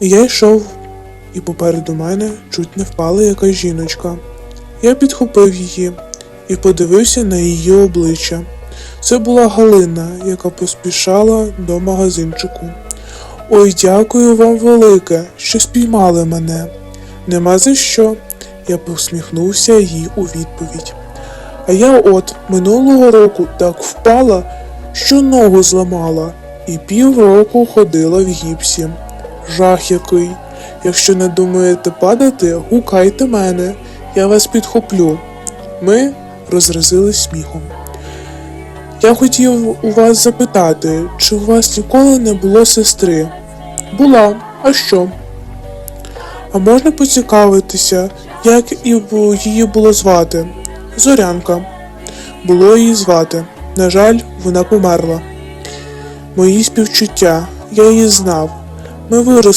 Я йшов, і попереду мене чуть не впала якась жіночка. Я підхопив її і подивився на її обличчя. Це була Галина, яка поспішала до магазинчику. Ой, дякую вам велике, що спіймали мене. Нема за що. Я посміхнувся їй у відповідь. А я от минулого року так впала, що ногу зламала, і півроку ходила в гіпсі. Жах який. Якщо не думаєте падати, гукайте мене, я вас підхоплю. Ми розразились сміхом. Я хотів у вас запитати, чи у вас ніколи не було сестри? Була, а що? А можна поцікавитися, як і її було звати? Зорянка. Було її звати. На жаль, вона померла. Мої співчуття, я її знав. Ми виросли.